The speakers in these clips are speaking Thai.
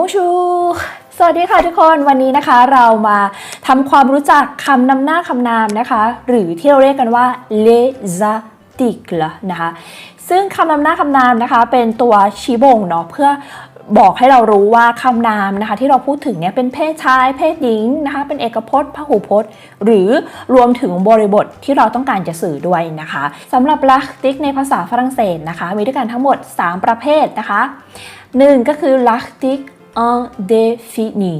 บูชูสวัสดีค่ะทุกคนวันนี้นะคะเรามาทำความรู้จักคำนำหน้าคำนามนะคะ หรือที่เราเรียกกันว่า les articles นะคะ ซึ่งคำนำหน้าคำนามนะคะ เป็นตัวชี้บ่งเนาะเพื่อบอกให้เรารู้ว่าคำนามนะคะ ที่เราพูดถึงเนี่ยเป็นเพศชาย เพศหญิงนะคะ เป็นเอกพจน์พหูพจน์ หรือรวมถึงบริบทที่เราต้องการจะสื่อด้วยนะคะสำหรับลักติกในภาษาฝรั่งเศสนะคะ มีด้วยกันทั้งหมด 3 ประเภทนะคะ 1 ก็คือ l'article indéfini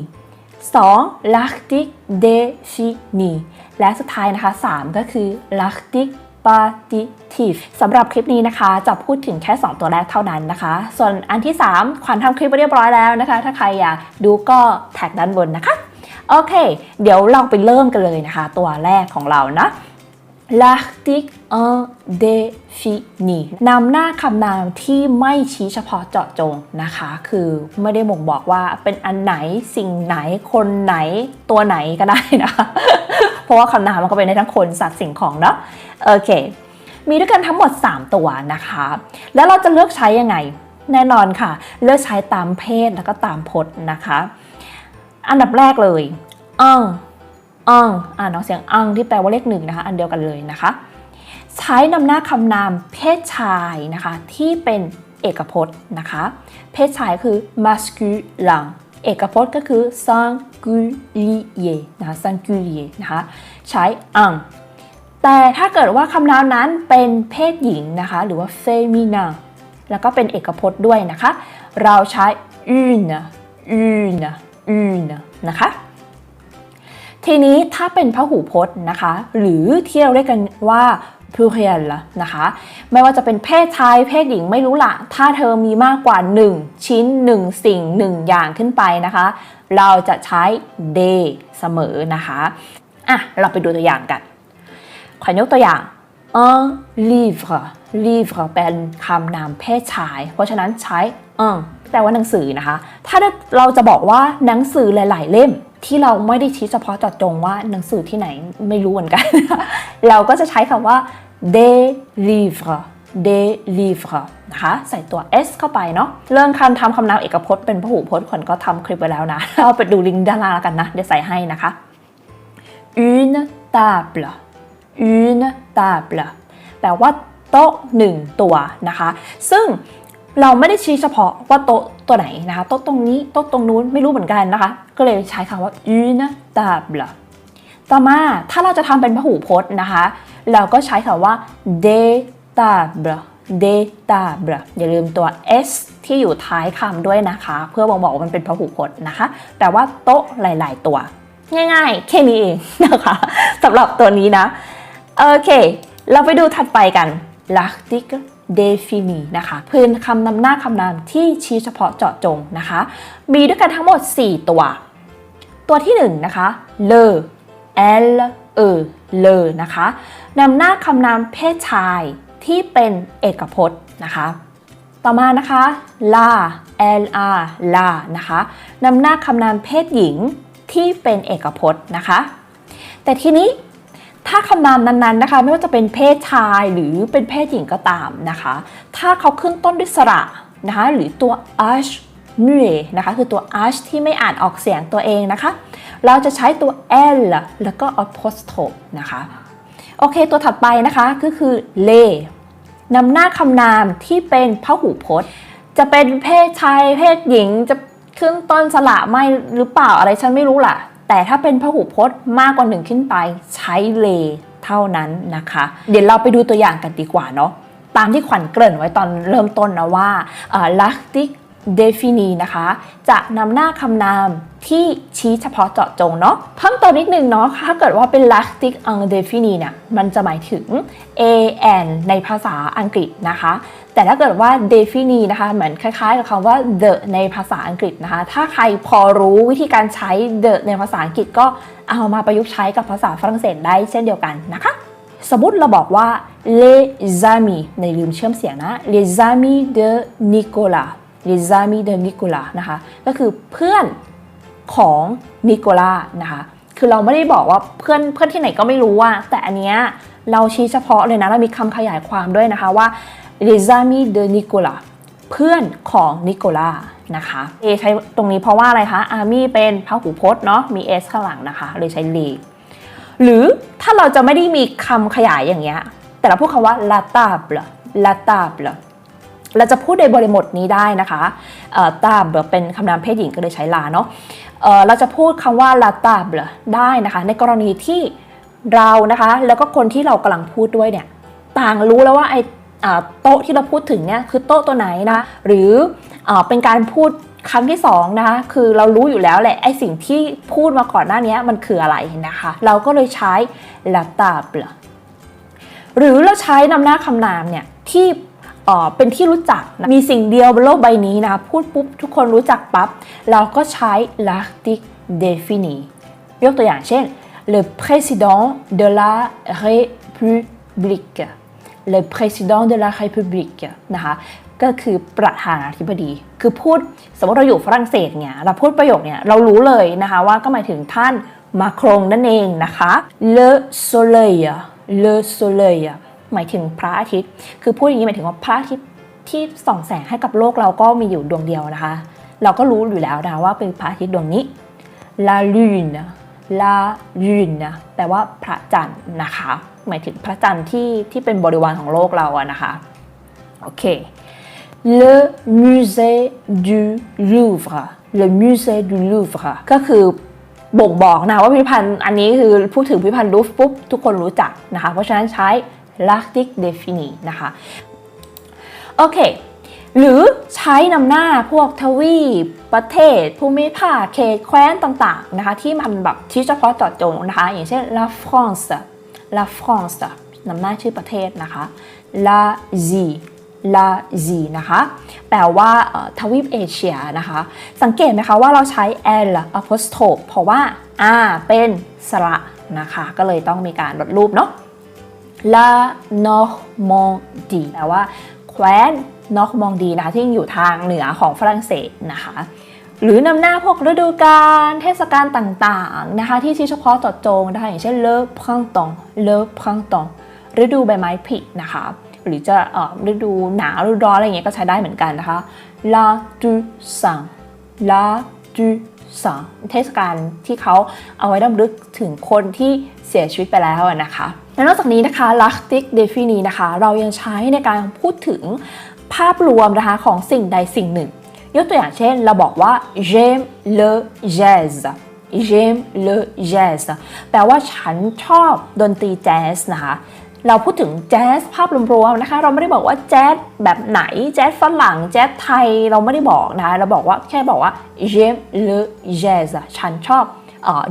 2 l'article défini และสุดท้ายนะคะ 3 ก็คือ l'article partitif สำหรับคลิปนี้นะคะ จะพูดถึงแค่ 2 ตัวแรกเท่านั้นนะคะ ส่วนอันที่ 3 ขวัญทำคลิปไปเรียบร้อยแล้วนะคะ ถ้าใครอยากดูก็แท็กด้านบนนะคะ โอเค เดี๋ยวเราไปเริ่มกันเลยนะคะ ตัวแรกของเรานะ l'article indéfini นำหน้าคำนามที่ไม่ชี้เฉพาะเจาะจงนะคะ คือไม่ได้บ่งบอกว่าเป็นอันไหนสิ่งไหนคนไหนตัวไหนก็ได้นะคะเพราะว่าคำนามมันก็เป็นได้ทั้งคนสัตว์สิ่งของเนาะโอเค มีด้วยกันทั้งหมด 3 ตัวนะคะ แล้วเราจะเลือกใช้ยังไง แน่นอนค่ะ เลือกใช้ตามเพศแล้วก็ตามพจน์นะคะ อันดับแรกเลยอัง อังอ่านออกเสียงอังที่แปลว่าเลขหนึ่งนะคะ อันเดียวกันเลยนะคะ ใช้นำหน้าคำนามเพศชายนะคะ ที่เป็นเอกพจน์นะคะ เพศชายคือ masculin เอกพจน์ก็คือ singulier นะคะ singulier นะคะ ใช้อังแต่ถ้าเกิดว่าคำนามนั้นเป็นเพศหญิงนะคะ หรือว่า féminin แล้วก็เป็นเอกพจน์ด้วยนะคะ เราใช้ une une une นะคะ ทีนี้ถ้าเป็นพหูพจน์นะคะ หรือที่เราเรียกกันว่า pluriel นะคะ ไม่ว่าจะเป็นเพศชายเพศหญิงไม่รู้ละถ้าเธอมีมากกว่า 1 ชิ้น 1 สิ่ง 1 อย่างขึ้นไปนะคะ เราจะใช้ they เสมอนะคะอะเราไปดูตัวอย่างกันขอยกตัวอย่าง un livre livre เป็นคำนามเพศชาย เพราะฉะนั้นใช้ un แปลว่าหนังสือนะคะ ถ้าเราจะบอกว่าหนังสือหลาย ๆ เล่ม ที่เราไม่ได้ชี้เฉพาะเจาะจงว่าหนังสือที่ไหนไม่รู้เหมือนกัน เราก็จะใช้คำว่า des livres des livres นะคะใส่ตัว s เข้าไปเนาะเรื่องการทำคำนามเอกพจน์เป็นพหูพจน์ขวัญก็ทำคลิปไว้แล้วนะเอาไปดูลิงก์ด้านล่างแล้วกันนะ เดี๋ยวใส่ให้นะคะ une table une table แปลว่าโต๊ะหนึ่งตัวนะคะ ซึ่ง เราไม่ได้ชี้เฉพาะว่าโต๊ะตัวไหนนะคะ โต๊ะตรงนี้ โต๊ะตรงนู้นไม่รู้เหมือนกันนะคะ ก็เลยใช้คำว่า une table ต่อมาถ้าเราจะทำเป็นพหูพจน์นะคะ เราก็ใช้คำว่า des tables des tables อย่าลืมตัว s ที่อยู่ท้ายคำด้วยนะคะ เพื่อบอกบอกว่ามันเป็นพหูพจน์นะคะ แต่ว่าโต๊ะหลาย ๆ ตัว ง่ายๆ แค่นี้เองนะคะสำหรับตัวนี้นะ โอเค เราไปดูถัดไปกัน l'article défini นะคะ พื้นคำนำหน้าคำนามที่ชี้เฉพาะเจาะจงนะคะ มีด้วยกันทั้งหมด 4 ตัว ตัวที่1นะคะ le l e le นะคะนำหน้าคำนามเพศชายที่เป็นเอกพจน์นะคะต่อมานะคะ la l a la นะคะนำหน้าคำนามเพศหญิงที่เป็นเอกพจน์นะคะ แต่ทีนี้ ถ้าคำนามนั้นๆนะคะ ไม่ว่าจะเป็นเพศชายหรือเป็นเพศหญิงก็ตามนะคะ ถ้าเขาขึ้นต้นด้วยสระนะคะหรือตัว h ม u e นะคะคือตัว h ที่ไม่อ่านออกเสียงตัวเองนะคะ เราจะใช้ตัว l แล้วก็ apostrophe นะคะโอเคตัวถัดไปนะคะก็คือ le นำหน้าคำนามที่เป็นพหูพจน์ จะเป็นเพศชายเพศหญิงจะขึ้นต้นสระไม่หรือเปล่าอะไรฉันไม่รู้ล่ะ แต่ถ้าเป็นพหูพจน์มากกว่าหนึ่งขึ้นไปใช้เลเท่านั้นนะคะ เดี๋ยวเราไปดูตัวอย่างกันดีกว่าเนาะตามที่ขวัญเกริ่นไว้ตอนเริ่มต้นนะว่าลักติก defini นะคะ จะนำหน้าคำนามที่ชี้เฉพาะเจาะจงเนาะเพิ่มเติมนิดนึงเนาะถ้าเกิดว่าเป็น lactic undefini เนี่ยมันจะหมายถึง an ในภาษาอังกฤษนะคะ แต่ถ้าเกิดว่า defini นะคะเหมือนคล้ายๆกับคำว่า the ในภาษาอังกฤษนะคะ ถ้าใครพอรู้วิธีการใช้ the ในภาษาอังกฤษก็เอามาประยุกต์ใช้กับภาษาฝรั่งเศสได้เช่นเดียวกันนะคะสมมติเราบอกว่า les amis ในลืมเชื่อมเสียงนะ les amis de Nicolas les amis de Nicolas นะคะก็คือเพื่อนของนิโคลานะคะคือเราไม่ได้บอกว่าเพื่อนเพื่อนที่ไหนก็ไม่รู้ว่า แต่อันเนี้ยเราชี้เฉพาะเลยนะเรามีคำขยายความด้วยนะคะว่า les amis de Nicolas เพื่อนของนิโคล่านะคะ A ใช้ตรงนี้เพราะว่าอะไรคะ army เป็นพหูพจน์เนาะมี s ข้างหลังนะคะเลยใช้ le หรือถ้าเราจะไม่ได้มีคำขยายอย่างเงี้ยแต่เราพูดคำว่า la table la table เราจะพูดในบริบทนี้ได้นะคะเอ่อ table เป็นคำนามเพศหญิงก็เลยใช้ลาเนาะเราจะพูดคำว่า la table ได้นะคะ ในกรณีที่เรานะคะ แล้วก็คนที่เรากำลังพูดด้วยเนี่ย ต่างรู้แล้วว่าไอ้โต๊ะที่เราพูดถึงเนี่ยคือโต๊ะตัวไหนนะหรืออเป็นการพูดครั้งที่สองนะคะคือเรารู้อยู่แล้วแหละไอ้สิ่งที่พูดมาก่อนหน้านี้มันคืออะไรนะคะ เราก็เลยใช้ la table หรือเราใช้นำหน้าคำนามเนี่ยที่ เป็นที่รู้จักนะมีสิ่งเดียวบนโลกใบนี้นะ พูดปุ๊บทุกคนรู้จักปั๊บ เราก็ใช้ l'article défini ยกตัวอย่างเช่น le président de la république le président de la république นะคะก็คือประธานาธิบดี คือพูดสมมติเราอยู่ฝรั่งเศสเนี่ย เราพูดประโยคเนี่ย เรารู้เลยนะคะว่าก็หมายถึงท่านมาครงนั่นเองนะคะ le soleil le soleil หมายถึงพระอาทิตย์ คือพูดอย่างนี้หมายถึงว่าพระอาทิตย์ที่ส่องแสงให้กับโลกเราก็มีอยู่ดวงเดียวนะคะ เราก็รู้อยู่แล้วนะว่าเป็นพระอาทิตย์ดวงนี้ la lune la lune แปลว่าพระจันทร์นะคะ หมายถึงพระจันทร์ที่ที่เป็นบริวารของโลกเราอะนะคะ โอเค le musée du Louvre le musée du Louvre ก็คือบ่งบอกนะว่าพิพิธภัณฑ์อันนี้คือพูดถึงพิพิธภัณฑ์ลูฟปุ๊บทุกคนรู้จักนะคะ เพราะฉะนั้นใช้ l'article défini นะคะ โอเค หรือใช้นำหน้าพวกทวีปประเทศ ภูมิภาคเขตแคว้นต่างๆนะคะที่มันแบบชี้เฉพาะเจาะจงนะคะ อย่างเช่น la France la France นำหน้าชื่อประเทศนะคะ la z la z นะคะ แปลว่าทวีปเอเชียนะคะ สังเกตไหมคะว่าเราใช้ l apostrophe เพราะว่า r เป็นสระนะคะ ก็เลยต้องมีการลดรูปเนาะ La Normandie แปลว่าแคว้นนอร์มองดีนะคะที่อยู่ทางเหนือของฝรั่งเศสนะคะ หรือนำหน้าพวกฤดูกาลเทศกาลต่างๆนะคะ ที่ชี้เฉพาะเจาะจงนะคะอย่างเช่น Le printemps Le printemps ฤดูใบไม้ผลินะคะ หรือจะฤดูหนาวฤดูร้อนอะไรอย่างเงี้ยก็ใช้ได้เหมือนกันนะคะ La Toussaint La Toussaint เทศกาลที่เขาเอาไว้รำลึกถึงคนที่เสียชีวิตไปแล้วนะคะ และนอกจากนี้นะคะ l'article défini นะคะ เรายังใช้ในการพูดถึงภาพรวมนะคะของสิ่งใดสิ่งหนึ่ง ยกตัวอย่างเช่น เราบอกว่า j'aime le jazz j'aime le jazz แปลว่าฉันชอบดนตรีแจ๊สนะคะเราพูดถึงแจ๊สภาพรวมๆนะคะ เราไม่ได้บอกว่าแจ๊สแบบไหนแจ๊สฝรั่งแจ๊สไทยเราไม่ได้บอกนะคะเราบอกว่าแค่บอกว่า j'aime le jazz ฉันชอบ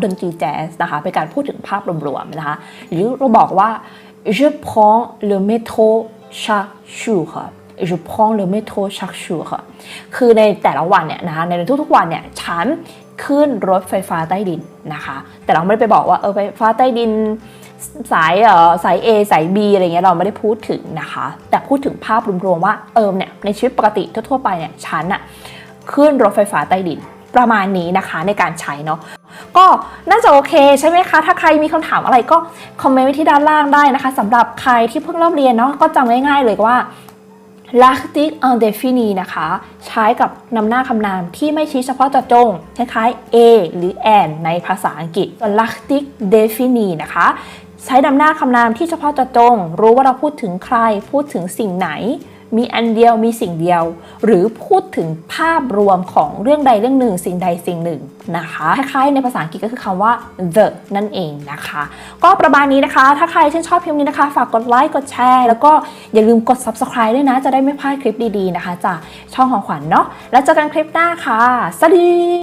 ดนตรีแจ๊สนะคะเป็นการพูดถึงภาพรวมๆนะคะหรือเราบอกว่า je prends le métro chaque jour je prends le métro chaque jour คือในแต่ละวันเนี่ยนะคะในทุกๆวันเนี่ยฉันขึ้นรถไฟฟ้าใต้ดินนะคะ แต่เราไม่ได้ไปบอกว่าเออไฟฟ้าใต้ดินสายเอ่อสาย A สาย B อะไรเงี้ยเราไม่ได้พูดถึงนะคะ แต่พูดถึงภาพรวมๆว่าเออเนี่ยในชีวิตปกติทั่วๆไปเนี่ยฉันอะขึ้นรถไฟฟ้าใต้ดินประมาณนี้นะคะในการใช้เนาะ ก็น่าจะโอเคใช่ไหมคะ ถ้าใครมีคำถามอะไรก็คอมเมนต์ไว้ที่ด้านล่างได้นะคะสำหรับใครที่เพิ่งเริ่มเรียนเนาะก็จำง่ายๆเลยว่า l'article indéfini นะคะ ใช้กับนำหน้าคำนามที่ไม่ชี้เฉพาะเจาะจงคล้ายๆ a หรือ an ในภาษาอังกฤษส่วน l'article défini นะคะ ใช้นำหน้าคำนามที่เฉพาะเจาะจง รู้ว่าเราพูดถึงใครพูดถึงสิ่งไหน มีอันเดียวมีสิ่งเดียว หรือพูดถึงภาพรวมของเรื่องใดเรื่องหนึ่ง สิ่งใดสิ่งหนึ่งนะคะคล้ายๆในภาษาอังกฤษก็คือคำว่า the นั่นเองนะคะ ก็ประมาณนี้นะคะ ถ้าใครชื่นชอบคลิปนี้นะคะ ฝากกดไลค์กดแชร์แล้วก็อย่าลืมกด subscribe ด้วยนะ จะได้ไม่พลาดคลิปดีๆนะคะ จากช่องของขวัญเนาะแล้วเจอกันคลิปหน้าค่ะสวัสดี